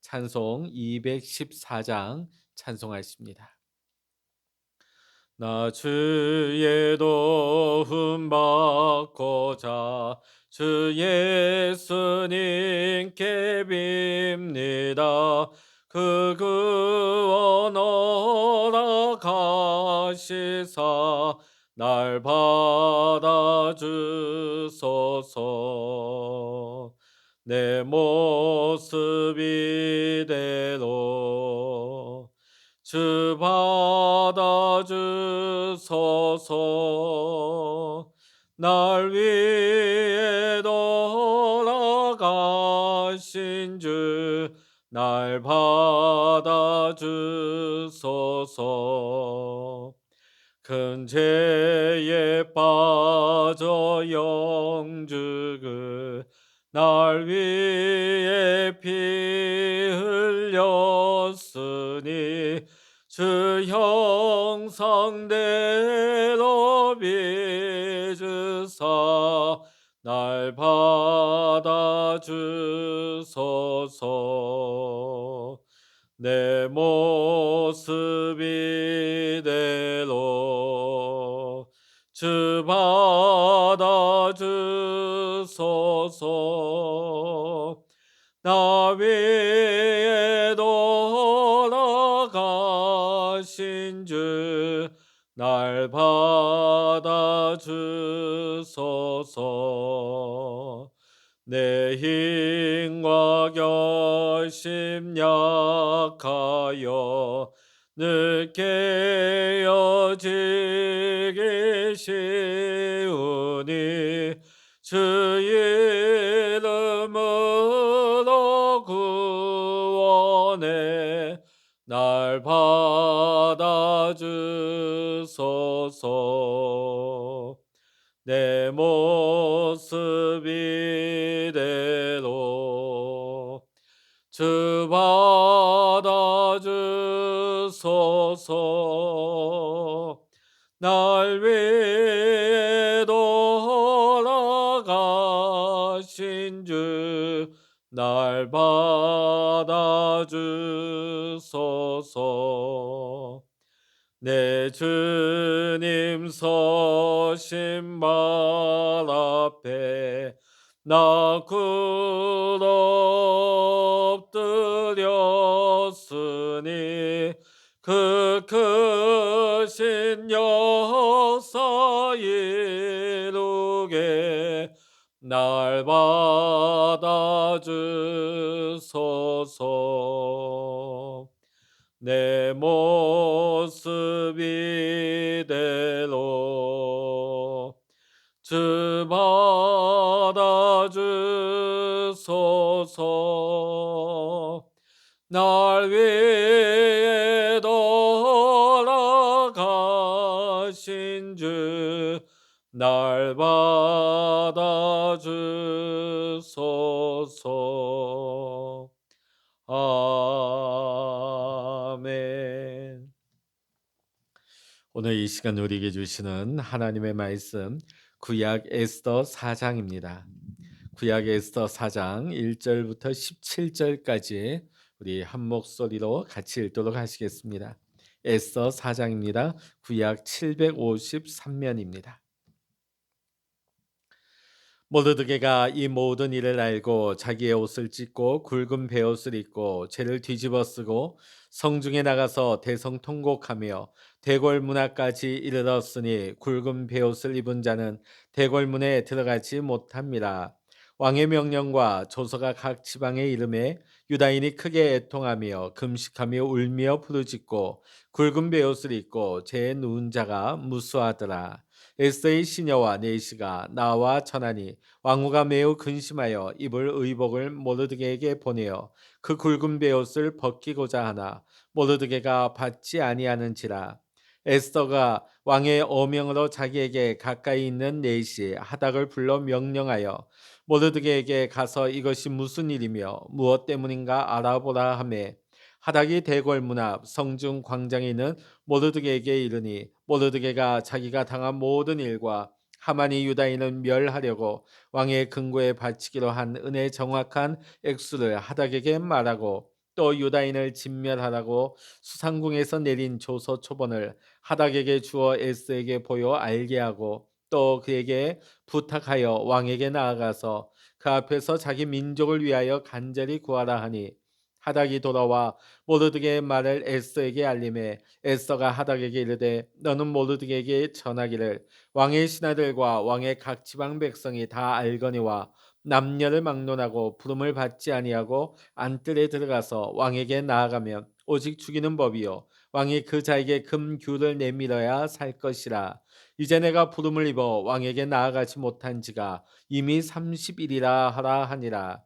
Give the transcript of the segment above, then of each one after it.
찬송 214장 찬송하십니다. 나 주의 도움 받고자 주 예수님께 빕니다. 그 구원 허락하시사 날 받아주소서 내 모습 이대로 주 받아 주소서. 날 위해 돌아가신 주 날 받아 주소서. 큰 죄에 빠져 영죽을 날 위해 피 흘렸으니 주 형상대로 빚으사 날 받아주소서. 내 모습 이대로 주 받아주소서 나 위에 돌아가신 주 날 받아주소서. 내 힘과 결심 약하여 늘 깨어지기 쉬우니 주 이름으로 구원해 날 받아주소서. 내 모습 이 날 받아주소서. 내 주님 서신 말 앞에 나 굽엎드렸으니 그 크신 역사 이루게 날 받아주소서. 내 모습 이대로 주 받아주소서. 날 위해 날 받아주소서 아멘 오늘 이 시간 우리에게 주시는 하나님의 말씀 구약 에스더 4장입니다. 구약 에스더 4장 1절부터 17절까지 우리 한 목소리로 같이 읽도록 하시겠습니다. 에스더 4장입니다. 구약 753면입니다. 모르드게가 이 모든 일을 알고 자기의 옷을 찢고 굵은 베옷을 입고 죄를 뒤집어 쓰고 성중에 나가서 대성통곡하며 대궐 문화까지 이르렀으니 굵은 베옷을 입은 자는 대궐 문에 들어가지 못합니다. 왕의 명령과 조서가 각 지방에 이름에 유다인이 크게 애통하며 금식하며 울며 부르짖고 굵은 베옷을 입고 제 누운 자가 무수하더라. 에스더의 시녀와 네시가 나와 전하니 왕후가 매우 근심하여 입을 의복을 모르드게에게 보내어 그 굵은 베옷을 벗기고자 하나 모르드게가 받지 아니하는지라. 에스더가 왕의 어명으로 자기에게 가까이 있는 네시 하닥을 불러 명령하여 모르드게에게 가서 이것이 무슨 일이며 무엇 때문인가 알아보라 하매 하닥이 대궐 문 앞 성중 광장에 있는 모르드게에게 이르니 모르드게가 자기가 당한 모든 일과 하만이 유다인을 멸하려고 왕의 근고에 바치기로 한 은혜 정확한 액수를 하닥에게 말하고 또 유다인을 진멸하라고 수상궁에서 내린 조서 초본을 하닥에게 주어 에스에게 보여 알게 하고 또 그에게 부탁하여 왕에게 나아가서 그 앞에서 자기 민족을 위하여 간절히 구하라 하니 하닥이 돌아와 모르드게의 말을 에스더에게 알림해 에스더가 하닥에게 이르되 너는 모르드게에게 전하기를 왕의 신하들과 왕의 각 지방 백성이 다 알거니와 남녀를 막론하고 부름을 받지 아니하고 안뜰에 들어가서 왕에게 나아가면 오직 죽이는 법이요 왕이 그 자에게 금규를 내밀어야 살 것이라. 이제 내가 부름을 입어 왕에게 나아가지 못한 지가 이미 30일이라 하라 하니라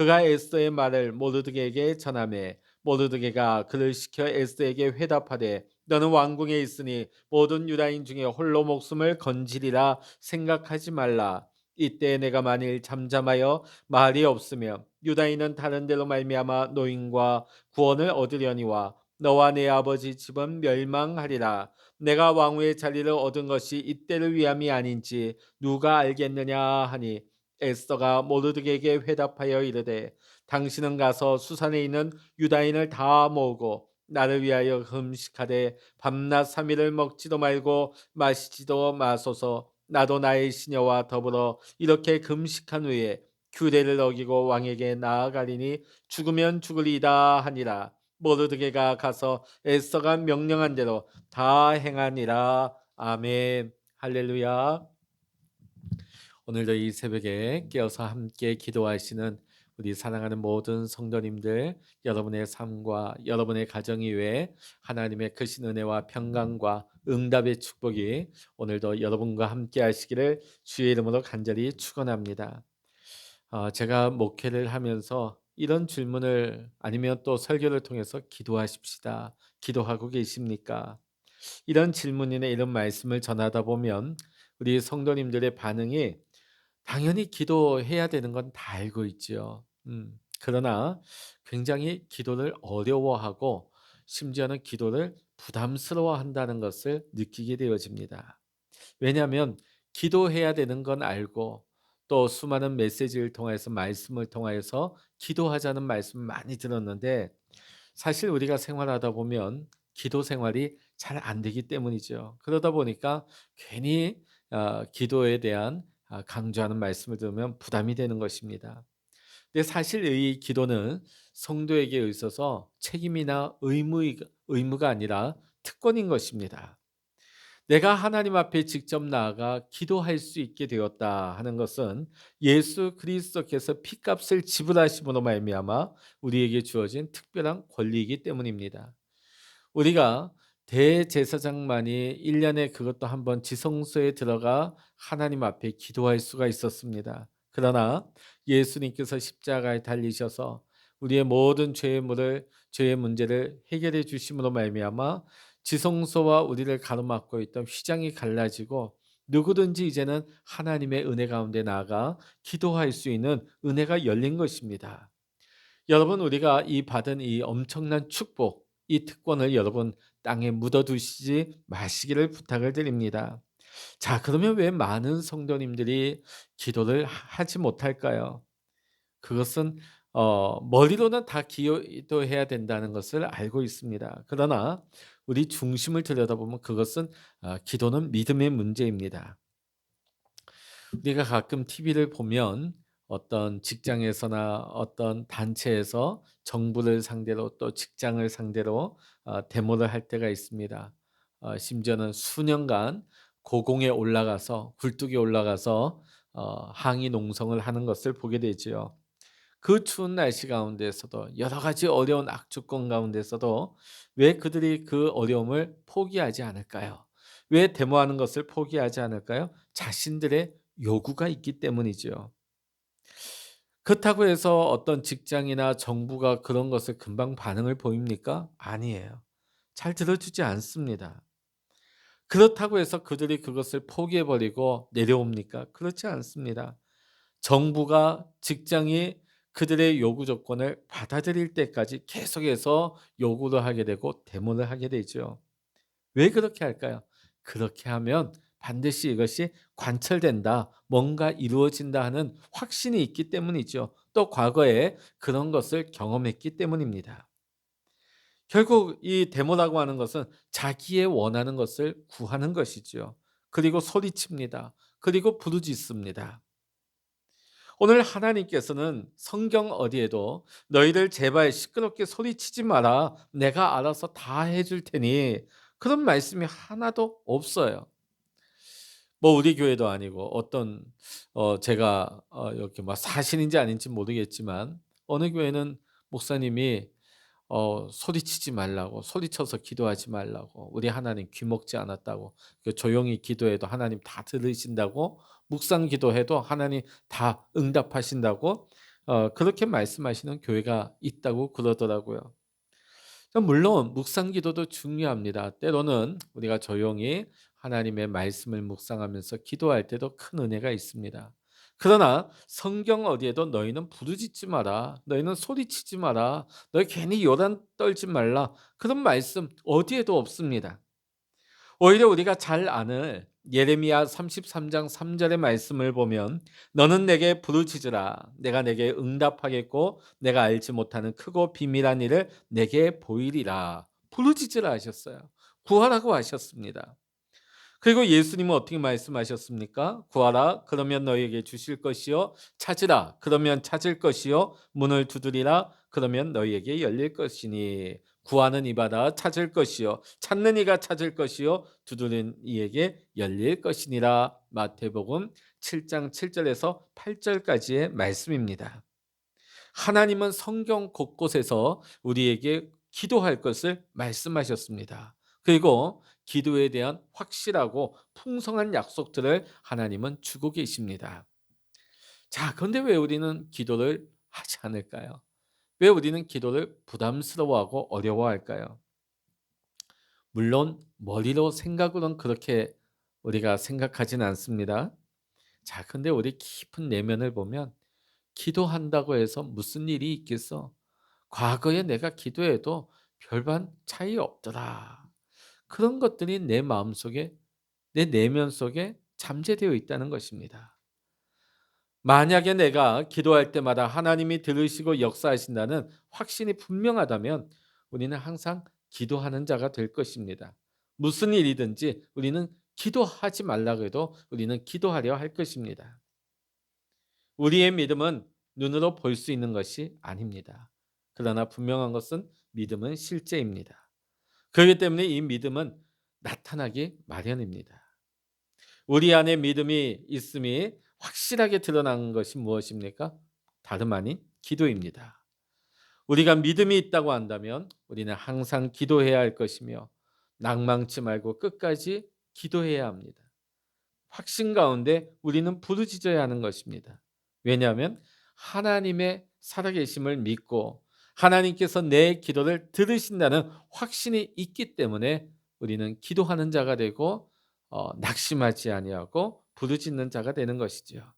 그가 에스더의 말을 모르드게에게 전하매 모르드게가 그를 시켜 에스더에게 회답하되 너는 왕궁에 있으니 모든 유다인 중에 홀로 목숨을 건지리라 생각하지 말라. 이때 내가 만일 잠잠하여 말이 없으며 유다인은 다른 데로 말미암아 노인과 구원을 얻으려니와 너와 내 아버지 집은 멸망하리라. 내가 왕후의 자리를 얻은 것이 이때를 위함이 아닌지 누가 알겠느냐 하니 에스더가 모르드게에게 회답하여 이르되 당신은 가서 수산에 있는 유다인을 다 모으고 나를 위하여 금식하되 밤낮 삼일을 먹지도 말고 마시지도 마소서. 나도 나의 시녀와 더불어 이렇게 금식한 후에 규례를 어기고 왕에게 나아가리니 죽으면 죽으리이다 하니라. 모르드게가 가서 에스더가 명령한 대로 다 행하니라. 아멘. 할렐루야 오늘도 이 새벽에 깨어서 함께 기도하시는 우리 사랑하는 모든 성도님들 여러분의 삶과 여러분의 가정 이 외에 하나님의 크신 은혜와 평강과 응답의 축복이 오늘도 여러분과 함께 하시기를 주의 이름으로 간절히 축원합니다. 어, 제가 목회를 하면서 이런 질문을 아니면 또 설교를 통해서 기도하십시다. 기도하고 계십니까? 이런 질문이나 이런 말씀을 전하다 보면 우리 성도님들의 반응이 당연히 기도해야 되는 건 다 알고 있지요. 음. 그러나 굉장히 기도를 어려워하고 심지어는 기도를 부담스러워한다는 것을 느끼게 되어집니다. 왜냐하면 기도해야 되는 건 알고 또 수많은 메시지를 통해서 말씀을 통하여서 기도하자는 말씀을 많이 들었는데 사실 우리가 생활하다 보면 기도 생활이 잘 안 되기 때문이죠. 그러다 보니까 괜히 어, 기도에 대한 아, 강조하는 말씀을 들으면 부담이 되는 것입니다. 근데 사실 이 기도는 성도에게 있어서 책임이나 의무, 의무가 아니라 특권인 것입니다. 내가 하나님 앞에 직접 나아가 기도할 수 있게 되었다 하는 것은 예수 그리스도께서 피값을 지불하심으로 말미암아 우리에게 주어진 특별한 권리이기 때문입니다. 우리가 대제사장만이 1년에 그것도 한번 지성소에 들어가 하나님 앞에 기도할 수가 있었습니다. 그러나 예수님께서 십자가에 달리셔서 우리의 모든 죄의 물을 죄의 문제를 해결해 주심으로 말미암아 지성소와 우리를 가로막고 있던 휘장이 갈라지고 누구든지 이제는 하나님의 은혜 가운데 나아가 기도할 수 있는 은혜가 열린 것입니다. 여러분 우리가 이 받은 이 엄청난 축복 이 특권을 여러분 땅에 묻어두시지 마시기를 부탁을 드립니다. 자, 그러면 왜 많은 성도님들이 기도를 하지 못할까요? 그것은 어, 머리로는 다 기도해야 된다는 것을 알고 있습니다. 그러나 우리 중심을 들여다보면 그것은 어, 기도는 믿음의 문제입니다. 우리가 가끔 TV를 보면 어떤 직장에서나 어떤 단체에서 정부를 상대로 또 직장을 상대로 어 데모를 할 때가 있습니다. 어 심지어는 수년간 고공에 올라가서 굴뚝에 올라가서 어 항의 농성을 하는 것을 보게 되지요. 그 추운 날씨 가운데서도 여러 가지 어려운 악조건 가운데서도 왜 그들이 그 어려움을 포기하지 않을까요? 왜 데모하는 것을 포기하지 않을까요? 자신들의 요구가 있기 때문이죠. 그렇다고 해서 어떤 직장이나 정부가 그런 것을 금방 반응을 보입니까? 아니에요. 잘 들어주지 않습니다. 그렇다고 해서 그들이 그것을 포기해 버리고 내려옵니까? 그렇지 않습니다. 정부가 직장이 그들의 요구 조건을 받아들일 때까지 계속해서 요구를 하게 되고 데모를 하게 되죠. 왜 그렇게 할까요? 그렇게 하면 반드시 이것이 관철된다, 뭔가 이루어진다 하는 확신이 있기 때문이죠. 또 과거에 그런 것을 경험했기 때문입니다. 결국 이 데모라고 하는 것은 자기의 원하는 것을 구하는 것이죠. 그리고 소리칩니다. 그리고 부르짖습니다. 오늘 하나님께서는 성경 어디에도 너희들 제발 시끄럽게 소리치지 마라. 내가 알아서 다 해줄 테니 그런 말씀이 하나도 없어요. 뭐 우리 교회도 아니고 어떤 어 제가 어 이렇게 막 사신인지 아닌지 모르겠지만 어느 교회는 목사님이 어 소리치지 말라고 소리쳐서 기도하지 말라고 우리 하나님 귀 먹지 않았다고 그 조용히 기도해도 하나님 다 들으신다고 묵상 기도해도 하나님 다 응답하신다고 어 그렇게 말씀하시는 교회가 있다고 그러더라고요. 물론 묵상 기도도 중요합니다. 때로는 우리가 조용히 하나님의 말씀을 묵상하면서 기도할 때도 큰 은혜가 있습니다. 그러나 성경 어디에도 너희는 부르짖지 마라. 너희는 소리치지 마라. 너희 괜히 요란 떨지 말라. 그런 말씀 어디에도 없습니다. 오히려 우리가 잘 아는 예레미야 33장 3절의 말씀을 보면 너는 내게 부르짖으라 내가 내게 응답하겠고 내가 알지 못하는 크고 비밀한 일을 내게 보이리라 부르짖으라 하셨어요. 구하라고 하셨습니다. 그리고 예수님은 어떻게 말씀하셨습니까? 구하라 그러면 너희에게 주실 것이요 찾으라 그러면 찾을 것이요 문을 두드리라 그러면 너희에게 열릴 것이니 구하는 이마다 찾을 것이요 찾는 이가 찾을 것이요 두드리는 이에게 열릴 것이니라 마태복음 7장 7절에서 8절까지의 말씀입니다. 하나님은 성경 곳곳에서 우리에게 기도할 것을 말씀하셨습니다. 그리고 기도에 대한 확실하고 풍성한 약속들을 하나님은 주고 계십니다. 자, 그런데 왜 우리는 기도를 하지 않을까요? 왜 우리는 기도를 부담스러워하고 어려워할까요? 물론 머리로 생각으로는 그렇게 우리가 생각하진 않습니다. 자, 근데 우리 깊은 내면을 보면 기도한다고 해서 무슨 일이 있겠어? 과거에 내가 기도해도 별반 차이 없더라. 그런 것들이 내 마음 속에 내 내면 속에 잠재되어 있다는 것입니다. 만약에 내가 기도할 때마다 하나님이 들으시고 역사하신다는 확신이 분명하다면 우리는 항상 기도하는 자가 될 것입니다. 무슨 일이든지 우리는 기도하지 말라고 해도 우리는 기도하려 할 것입니다. 우리의 믿음은 눈으로 볼 수 있는 것이 아닙니다. 그러나 분명한 것은 믿음은 실제입니다. 그렇기 때문에 이 믿음은 나타나기 마련입니다. 우리 안에 믿음이 있음이 확실하게 드러난 것이 무엇입니까? 다름 아닌 기도입니다. 우리가 믿음이 있다고 한다면 우리는 항상 기도해야 할 것이며 낭망치 말고 끝까지 기도해야 합니다. 확신 가운데 우리는 부르짖어야 하는 것입니다. 왜냐하면 하나님의 살아계심을 믿고 하나님께서 내 기도를 들으신다는 확신이 있기 때문에 우리는 기도하는 자가 되고 어, 낙심하지 아니하고 부르짖는 자가 되는 것이지요.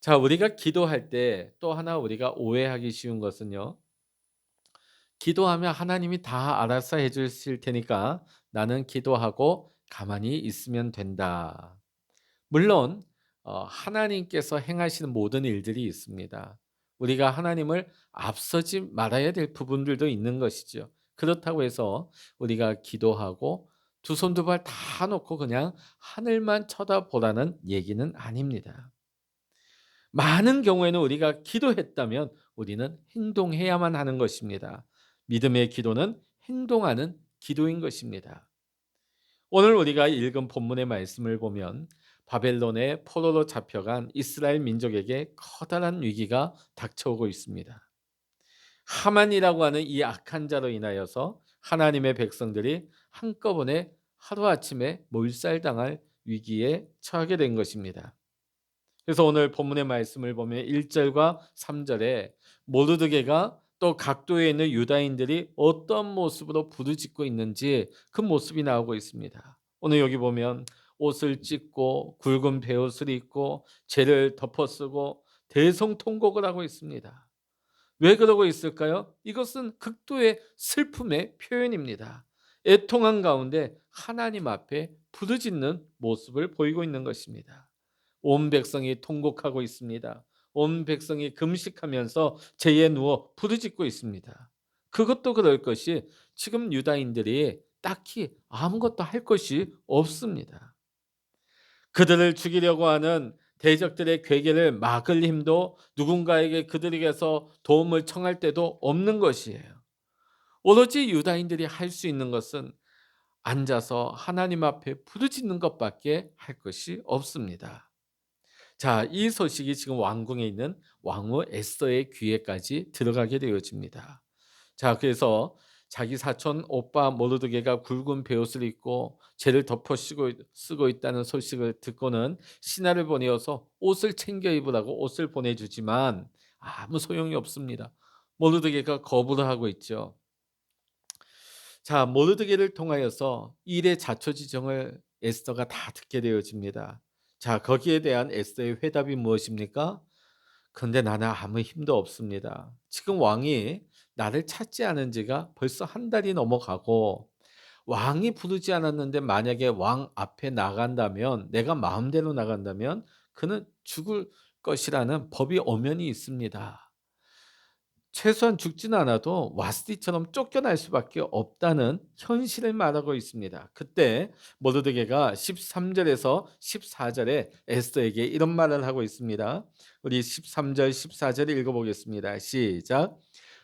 자, 우리가 기도할 때 또 하나 우리가 오해하기 쉬운 것은요. 기도하면 하나님이 다 알아서 해 주실 테니까 나는 기도하고 가만히 있으면 된다. 물론 어, 하나님께서 행하시는 모든 일들이 있습니다. 우리가 하나님을 앞서지 말아야 될 부분들도 있는 것이죠. 그렇다고 해서 우리가 기도하고 두 손 두 발 다 놓고 그냥 하늘만 쳐다보라는 얘기는 아닙니다. 많은 경우에는 우리가 기도했다면 우리는 행동해야만 하는 것입니다. 믿음의 기도는 행동하는 기도인 것입니다. 오늘 우리가 읽은 본문의 말씀을 보면 바벨론의 포로로 잡혀간 이스라엘 민족에게 커다란 위기가 닥쳐오고 있습니다. 하만이라고 하는 이 악한 자로 인하여서 하나님의 백성들이 한꺼번에 하루아침에 몰살당할 위기에 처하게 된 것입니다. 그래서 오늘 본문의 말씀을 보면 1절과 3절에 모르드게가 또 각도에 있는 유다인들이 어떤 모습으로 부르짖고 있는지 그 모습이 나오고 있습니다. 오늘 여기 보면 옷을 찢고 굵은 베옷을 입고 죄를 덮어쓰고 대성통곡을 하고 있습니다. 왜 그러고 있을까요? 이것은 극도의 슬픔의 표현입니다. 애통한 가운데 하나님 앞에 부르짖는 모습을 보이고 있는 것입니다. 온 백성이 통곡하고 있습니다. 온 백성이 금식하면서 죄에 누워 부르짖고 있습니다. 그것도 그럴 것이 지금 유다인들이 딱히 아무것도 할 것이 없습니다. 그들을 죽이려고 하는 대적들의 괴계를 막을 힘도 누군가에게 그들에게서 도움을 청할 때도 없는 것이에요. 오로지 유다인들이 할 수 있는 것은 앉아서 하나님 앞에 부르짖는 것밖에 할 것이 없습니다. 자, 이 소식이 지금 왕궁에 있는 왕후 에스더의 귀에까지 들어가게 되어집니다. 자, 그래서 자기 사촌 오빠 모르드게가 굵은 베옷을 입고 죄를 덮어 쓰고, 있다는 소식을 듣고는 신하를 보내어서 옷을 챙겨 입으라고 옷을 보내주지만 아무 소용이 없습니다. 모르드게가 거부를 하고 있죠. 자, 모르드게를 통하여서 일의 자초지정을 에스더가 다 듣게 되어집니다. 자, 거기에 대한 에스더의 회답이 무엇입니까? 근데 나는 아무 힘도 없습니다. 지금 왕이 나를 찾지 않은 지가 벌써 한 달이 넘어가고 왕이 부르지 않았는데 만약에 왕 앞에 나간다면 내가 마음대로 나간다면 그는 죽을 것이라는 법이 엄연히 있습니다. 최소한 죽지는 않아도 와스디처럼 쫓겨날 수밖에 없다는 현실을 말하고 있습니다. 그때 모르드게가 13절에서 14절에 에스더에게 이런 말을 하고 있습니다. 우리 13절 14절 읽어보겠습니다. 시작.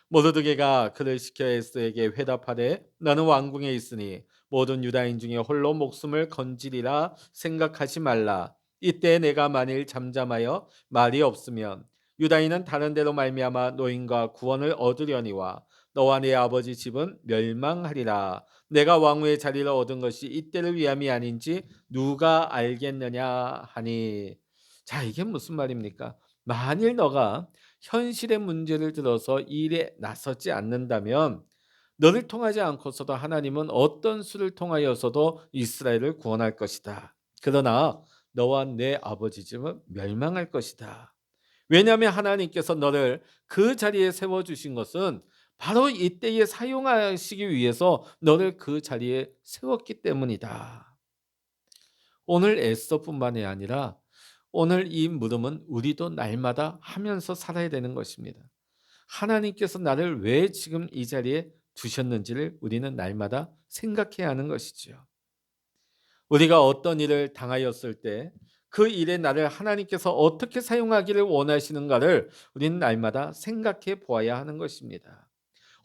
모르드게가 그를 시켜 에스더에게 회답하되 나는 왕궁에 있으니 모든 유다인 중에 홀로 목숨을 건지리라 생각하지 말라. 이때 내가 만일 잠잠하여 말이 없으면 유다인은 다른 데로 말미암아 노인과 구원을 얻으려니와 너와 네 아버지 집은 멸망하리라. 내가 왕후의 자리를 얻은 것이 이때를 위함이 아닌지 누가 알겠느냐 하니. 자, 이게 무슨 말입니까? 만일 너가 현실의 문제를 들어서 일에 나서지 않는다면 너를 통하지 않고서도 하나님은 어떤 수를 통하여서도 이스라엘을 구원할 것이다. 그러나 너와 내 아버지 집은 멸망할 것이다. 왜냐하면 하나님께서 너를 그 자리에 세워 주신 것은 바로 이때에 사용하시기 위해서 너를 그 자리에 세웠기 때문이다. 오늘 에스더뿐만이 아니라 오늘 이 물음은 우리도 날마다 하면서 살아야 되는 것입니다. 하나님께서 나를 왜 지금 이 자리에 두셨는지를 우리는 날마다 생각해야 하는 것이지요. 우리가 어떤 일을 당하였을 때 그 일에 나를 하나님께서 어떻게 사용하기를 원하시는가를 우리는 날마다 생각해 보아야 하는 것입니다.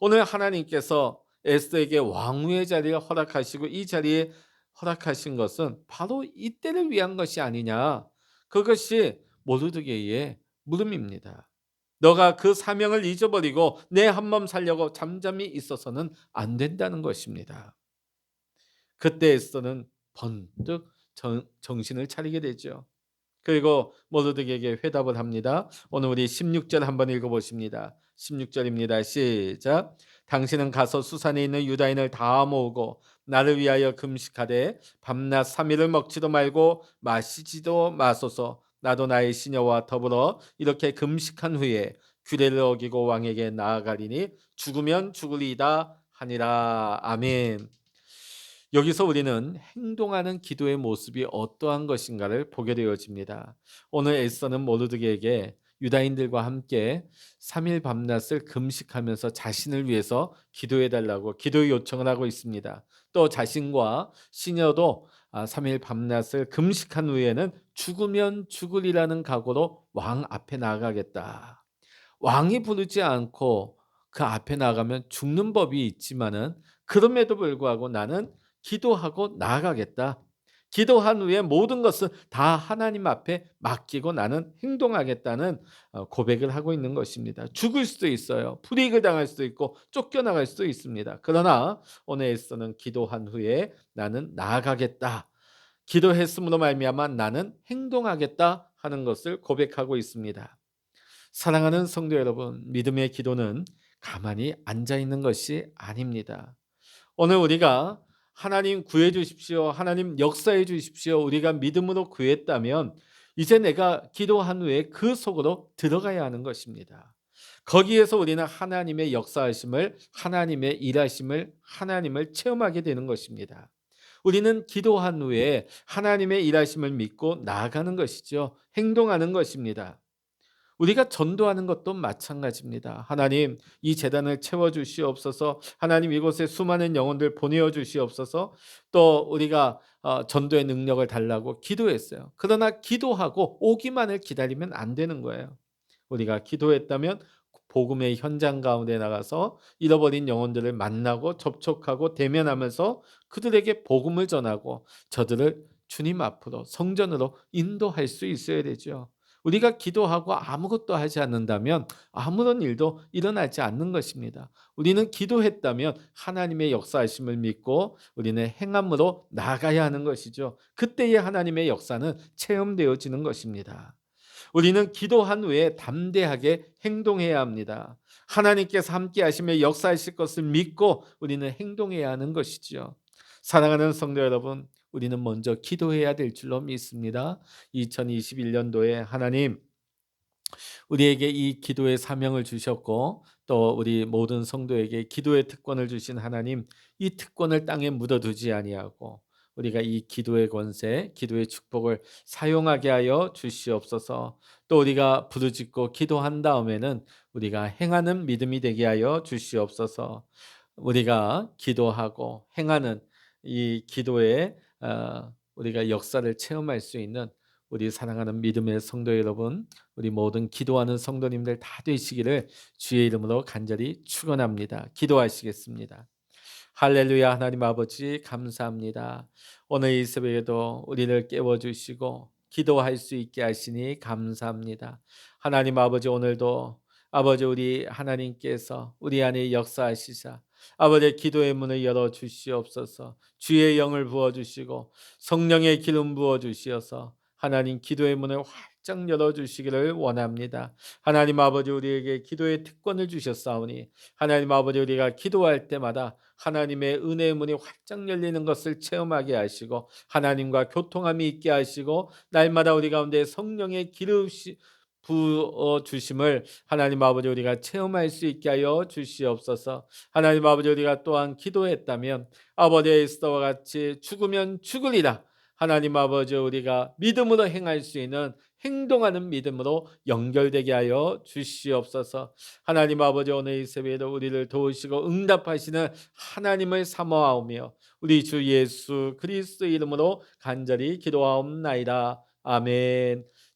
오늘 하나님께서 에스더에게 왕후의 자리를 허락하시고 이 자리에 허락하신 것은 바로 이때를 위한 것이 아니냐. 그것이 모르드게의 물음입니다. 너가 그 사명을 잊어버리고 내 한 몸 살려고 잠잠히 있어서는 안 된다는 것입니다. 그때 에스더는 번뜩 정, 정신을 차리게 되죠. 그리고 모르드게에게 회답을 합니다. 오늘 우리 16절 한번 읽어보십니다. 16절입니다. 시작. 당신은 가서 수산에 있는 유다인을 다 모으고 나를 위하여 금식하되 밤낮 3일을 먹지도 말고 마시지도 마소서. 나도 나의 시녀와 더불어 이렇게 금식한 후에 규례를 어기고 왕에게 나아가리니 죽으면 죽으리이다 하니라. 아멘. 여기서 우리는 행동하는 기도의 모습이 어떠한 것인가를 보게 되어집니다. 오늘 에스더는 모르드게에게 유다인들과 함께 3일 밤낮을 금식하면서 자신을 위해서 기도해 달라고 기도의 요청을 하고 있습니다. 또 자신과 시녀도 아, 3일 밤낮을 금식한 후에는 죽으면 죽으리라는 각오로 왕 앞에 나가겠다. 왕이 부르지 않고 그 앞에 나가면 죽는 법이 있지만은 그럼에도 불구하고 나는 기도하고 나아가겠다. 기도한 후에 모든 것을 다 하나님 앞에 맡기고 나는 행동하겠다는 어, 고백을 하고 있는 것입니다. 죽을 수도 있어요. 불이익을 당할 수도 있고 쫓겨나갈 수도 있습니다. 그러나 오늘 에서는 기도한 후에 나는 나아가겠다. 기도했음으로 말미암아 나는 행동하겠다 하는 것을 고백하고 있습니다. 사랑하는 성도 여러분, 믿음의 기도는 가만히 앉아 있는 것이 아닙니다. 오늘 우리가 하나님 구해 주십시오. 하나님 역사해 주십시오. 우리가 믿음으로 구했다면 이제 내가 기도한 후에 그 속으로 들어가야 하는 것입니다. 거기에서 우리는 하나님의 역사하심을, 하나님의 일하심을, 하나님을 체험하게 되는 것입니다. 우리는 기도한 후에 하나님의 일하심을 믿고 나아가는 것이죠. 행동하는 것입니다. 우리가 전도하는 것도 마찬가지입니다. 하나님, 이 재단을 채워 주시옵소서. 하나님 이곳에 수많은 영혼들 보내어 주시옵소서. 또 우리가 어, 전도의 능력을 달라고 기도했어요. 그러나 기도하고 오기만을 기다리면 안 되는 거예요. 우리가 기도했다면 복음의 현장 가운데 나가서 잃어버린 영혼들을 만나고 접촉하고 대면하면서 그들에게 복음을 전하고 저들을 주님 앞으로 성전으로 인도할 수 있어야 되죠. 우리가 기도하고 아무것도 하지 않는다면 아무런 일도 일어나지 않는 것입니다. 우리는 기도했다면 하나님의 역사하심을 믿고 우리는 행함으로 나가야 하는 것이죠. 그때의 하나님의 역사는 체험되어지는 것입니다. 우리는 기도한 후에 담대하게 행동해야 합니다. 하나님께서 함께 하시며 역사하실 것을 믿고 우리는 행동해야 하는 것이지요. 사랑하는 성도 여러분, 우리는 먼저 기도해야 될 줄로 믿습니다. 2021년도에 하나님 우리에게 이 기도의 사명을 주셨고 또 우리 모든 성도에게 기도의 특권을 주신 하나님 이 특권을 땅에 묻어두지 아니하고 우리가 이 기도의 권세, 기도의 축복을 사용하게 하여 주시옵소서. 또 우리가 부르짖고 기도한 다음에는 우리가 행하는 믿음이 되게 하여 주시옵소서. 우리가 기도하고 행하는 이 기도의 어, 우리가 역사를 체험할 수 있는 우리 사랑하는 믿음의 성도 여러분, 우리 모든 기도하는 성도님들 다 되시기를 주의 이름으로 간절히 축원합니다. 기도하시겠습니다. 할렐루야 하나님 아버지 감사합니다. 오늘 이 새벽에도 우리를 깨워 주시고 기도할 수 있게 하시니 감사합니다. 하나님 아버지 오늘도 아버지 우리 하나님께서 우리 안에 역사하시사 아버지의 기도의 문을 열어 주시옵소서. 주의 영을 부어 주시고 성령의 기름 부어 주시어서 하나님 기도의 문을 활짝 열어 주시기를 원합니다. 하나님 아버지 우리에게 기도의 특권을 주셨사오니 하나님 아버지 우리가 기도할 때마다 하나님의 은혜의 문이 활짝 열리는 것을 체험하게 하시고 하나님과 교통함이 있게 하시고 날마다 우리 가운데 성령의 기름시 부어 주심을 하나님 아버지 우리가 체험할 수 있게 하여 주시옵소서. 하나님 아버지 우리가 또한 기도했다면 아버지의 에스더와 같이 죽으면 죽으리라. 하나님 아버지 우리가 믿음으로 행할 수 있는 행동하는 믿음으로 연결되게 하여 주시옵소서. 하나님 아버지 오늘 이 새벽에도 우리를 도우시고 응답하시는 하나님을 사모하오며 우리 주 예수 그리스도 이름으로 간절히 기도하옵나이다. 아멘.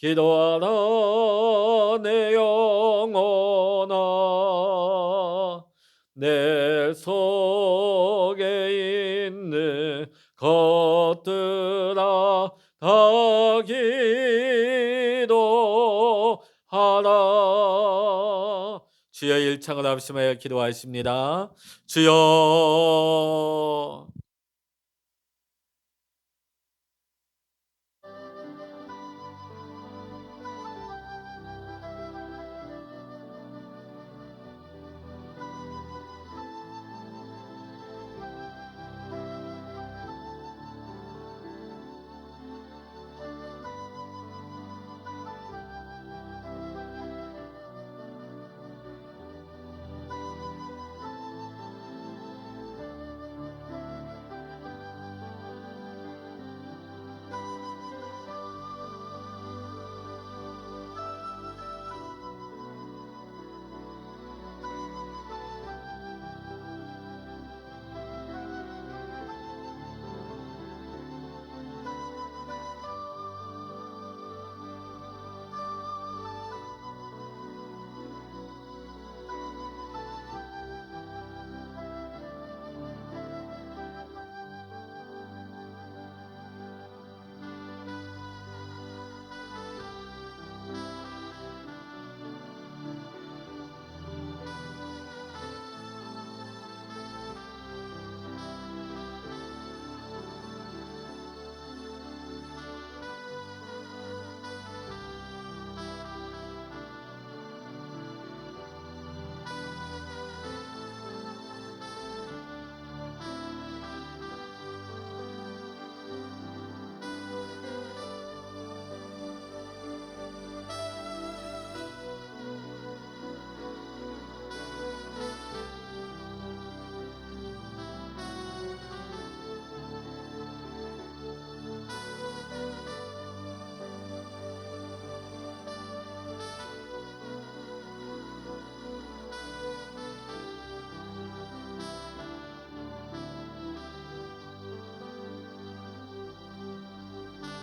기도하라 내 영혼아. 내 속에 있는 것들아 다 기도하라. 주여 일창을 합심하여 기도하십니다. 주여